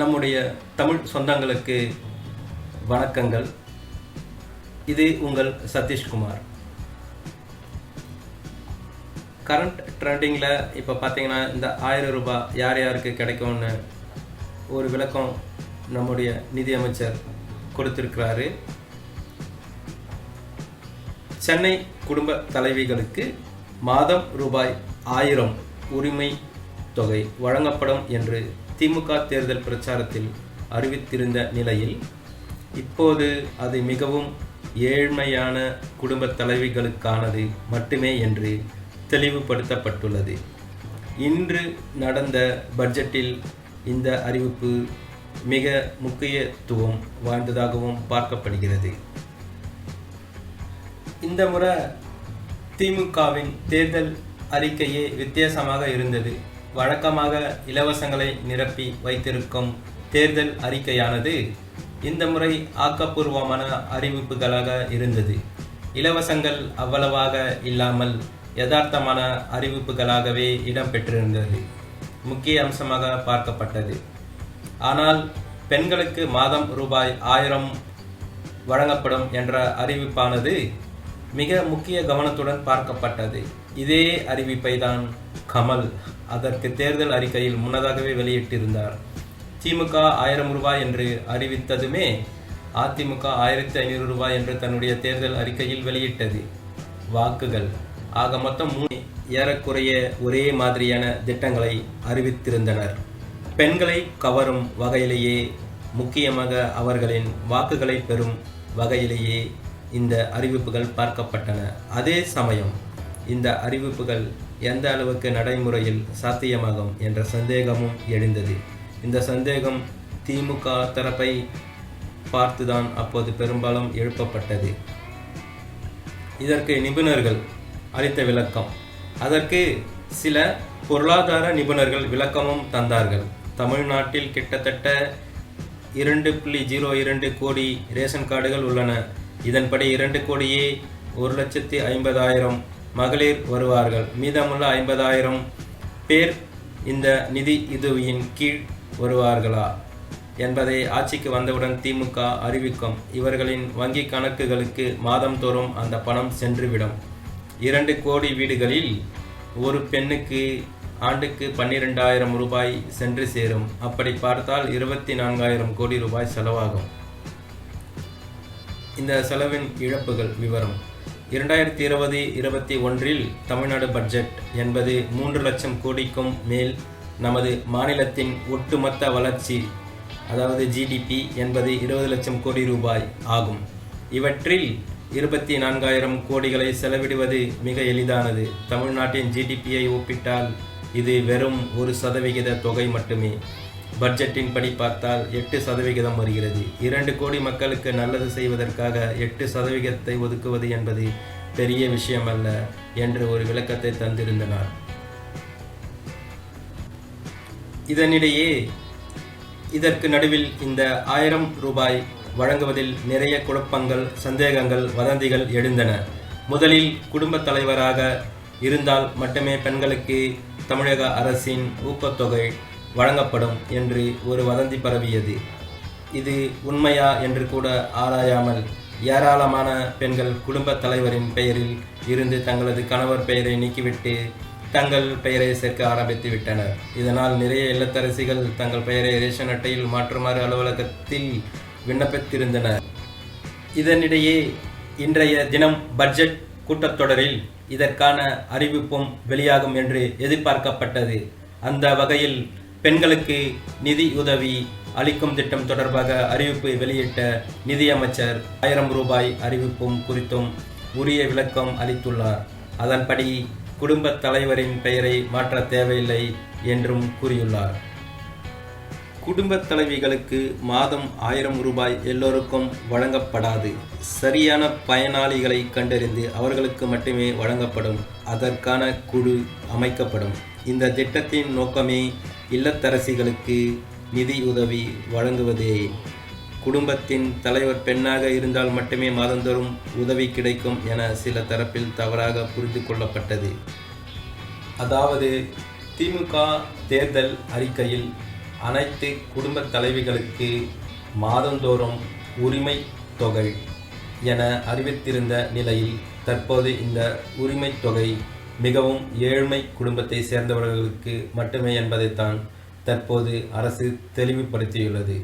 நம்முடைய தமிழ் சொந்தங்களுக்கு வணக்கங்கள். இது உங்கள் சதீஷ்குமார். கரண்ட் ட்ரெண்டிங்கில் இப்போ பார்த்தீங்கன்னா இந்த ஆயிரம் ரூபாய் யார் யாருக்கு கிடைக்கும்னு ஒரு விளக்கம் நம்முடைய நிதியமைச்சர் கொடுத்திருக்கிறாரு. சென்னை குடும்ப தலைவிகளுக்கு மாதம் ரூபாய் ஆயிரம் உரிமை தொகை வழங்கப்படும் என்று திமுக தேர்தல் பிரச்சாரத்தில் அறிவித்திருந்த நிலையில் இப்போது அது மிகவும் ஏழ்மையான குடும்ப தலைவிகளுக்கானது மட்டுமே என்று தெளிவுபடுத்தப்பட்டுள்ளது. இன்று நடந்த பட்ஜெட்டில் இந்த அறிவிப்பு மிக முக்கியத்துவம் வாய்ந்ததாகவும் பார்க்கப்படுகிறது. இந்த முறை திமுகவின் தேர்தல் அறிக்கையே வித்தியாசமாக இருந்தது. வழக்கமாக இலவசங்களை நிரப்பி வைத்திருக்கும் தேர்தல் அறிக்கையானது இந்த முறை ஆக்கப்பூர்வமான அறிவிப்புகளாக இருந்தது. இலவசங்கள் அவ்வளவாக இல்லாமல் யதார்த்தமான அறிவிப்புகளாகவே இடம்பெற்றிருந்தது. முக்கிய அம்சமாக பார்க்கப்பட்டது. ஆனால் பெண்களுக்கு மாதம் ரூபாய் ஆயிரம் வழங்கப்படும் என்ற அறிவிப்பானது மிக முக்கிய கவனத்துடன் பார்க்கப்பட்டது. இதே அறிவிப்பை தான் கமல் அதற்கு தேர்தல் அறிக்கையில் முன்னதாகவே வெளியிட்டிருந்தார். திமுக ஆயிரம் ரூபாய் என்று அறிவித்ததுமே அதிமுக ஆயிரத்தி ஐநூறு ரூபாய் என்று தன்னுடைய தேர்தல் அறிக்கையில் வெளியிட்டது. வாக்குகள் ஆக மொத்தம் மூணு ஏறக்குறைய ஒரே மாதிரியான திட்டங்களை அறிவித்திருந்தனர். பெண்களை கவரும் வகையிலேயே முக்கியமாக அவர்களின் வாக்குகளை பெறும் வகையிலேயே இந்த அறிவிப்புகள் பார்க்கப்பட்டன. அதே சமயம் இந்த அறிவிப்புகள் எந்த அளவுக்கு நடைமுறையில் சாத்தியமாகும் என்ற சந்தேகமும் எழுந்தது. இந்த சந்தேகம் திமுக தரப்பை பார்த்துதான் அப்போது பெரும்பாலும் எழுப்பப்பட்டது. இதற்கு நிபுணர்கள் அளித்த விளக்கம். அதற்கு சில பொருளாதார நிபுணர்கள் விளக்கமும் தந்தார்கள். தமிழ்நாட்டில் கிட்டத்தட்ட இரண்டு புள்ளி ஜீரோ இரண்டு கோடி ரேஷன் கார்டுகள் உள்ளன. இதன்படி இரண்டு கோடியே ஒரு லட்சத்தி ஐம்பதாயிரம் மகளிர் வருவார்கள். மீதமுள்ள ஐம்பதாயிரம் பேர் இந்த நிதி உதவியின் கீழ் வருவார்களா என்பதை ஆட்சிக்கு வந்தவுடன் திமுக அறிவிக்கும். இவர்களின் வங்கி கணக்குகளுக்கு மாதந்தோறும் அந்த பணம் சென்றுவிடும். இரண்டு கோடி வீடுகளில் ஒரு பெண்ணுக்கு ஆண்டுக்கு பன்னிரெண்டாயிரம் ரூபாய் சென்று சேரும். அப்படி பார்த்தால் இருபத்தி நான்காயிரம் கோடி ரூபாய் செலவாகும். இந்த செலவின் இழப்புகள் விவரம். இரண்டாயிரத்தி இருபது இருபத்தி ஒன்றில் தமிழ்நாடு பட்ஜெட் என்பது மூன்று லட்சம் கோடிக்கும் மேல் நமது மாநிலத்தின் ஒட்டுமொத்த வளர்ச்சி அதாவது ஜிடிபி என்பது இருபது லட்சம் கோடி ரூபாய் ஆகும். இவற்றில் இருபத்தி நான்காயிரம் கோடிகளை செலவிடுவது மிக எளிதானது. தமிழ்நாட்டின் ஜிடிபியை ஒப்பிட்டால் இது வெறும் ஒரு சதவிகித தொகை மட்டுமே. பட்ஜெட்டின் படி பார்த்தால் எட்டு சதவிகிதம் வருகிறது. இரண்டு கோடி மக்களுக்கு நல்லது செய்வதற்காக எட்டு சதவிகிதத்தை ஒதுக்குவது என்பது பெரிய விஷயமல்ல என்று ஒரு விளக்கத்தை தந்திருந்தனர். இதனிடையே இதற்கு நடுவில் இந்த ஆயிரம் ரூபாய் வழங்குவதில் நிறைய குழப்பங்கள் சந்தேகங்கள் வதந்திகள் எழுந்தன. முதலில் குடும்பத் தலைவராக இருந்தால் மட்டுமே பெண்களுக்கு தமிழக அரசின் ஊக்கத்தொகை வழங்கப்படும் என்று ஒரு வதந்தி பரவியது. இது உண்மையா என்று கூட ஆராயாமல் ஏராளமான பெண்கள் குடும்பத் தலைவரின் பெயரில் இருந்து தங்களது கணவர் பெயரை நீக்கிவிட்டு தங்கள் பெயரை சேர்க்க ஆரம்பித்து விட்டனர். இதனால் நிறைய இல்லத்தரசிகள் தங்கள் பெயரை ரேஷன் அட்டையில் மாற்றுமாறு அலுவலகத்தில் விண்ணப்பித்திருந்தனர். இதனிடையே இன்றைய தினம் பட்ஜெட் கூட்டத்தொடரில் இதற்கான அறிவிப்பும் வெளியாகும் என்று எதிர்பார்க்கப்பட்டது. அந்த வகையில் பெண்களுக்கு நிதி உதவி அளிக்கும் திட்டம் தொடர்பாக அறிவிப்பு வெளியிட்ட நிதியமைச்சர் ஆயிரம் ரூபாய் அறிவிப்பும் குறித்தும் உரிய விளக்கம் அளித்துள்ளார். அதன்படி குடும்பத் தலைவரின் பெயரை மாற்ற தேவையில்லை என்றும் கூறியுள்ளார். குடும்பத் தலைவிகளுக்கு மாதம் ஆயிரம் ரூபாய் எல்லோருக்கும் வழங்கப்படாது. சரியான பயனாளிகளை கண்டறிந்து அவர்களுக்கு மட்டுமே வழங்கப்படும். அதற்கான குழு அமைக்கப்படும். இந்த திட்டத்தின் நோக்கமே இல்லத்தரசிகளுக்கு நிதி உதவி வழங்குவதே. குடும்பத்தின் தலைவர் பெண்ணாக இருந்தால் மட்டுமே மாதந்தோறும் உதவி கிடைக்கும் என சில தரப்பில் தவறாக புரிந்து கொள்ளப்பட்டது. அதாவது திமுக தேர்தல் அறிக்கையில் அனைத்து குடும்ப தலைவிகளுக்கு மாதந்தோறும் உரிமை தொகை என அறிவித்திருந்த நிலையில் தற்போது இந்த உரிமைத் தொகை மிகவும் ஏழ்மை குடும்பத்தை சேர்ந்தவர்களுக்கு மட்டுமே என்பதைத்தான் தற்போது அரசு தெளிவுபடுத்தியுள்ளது.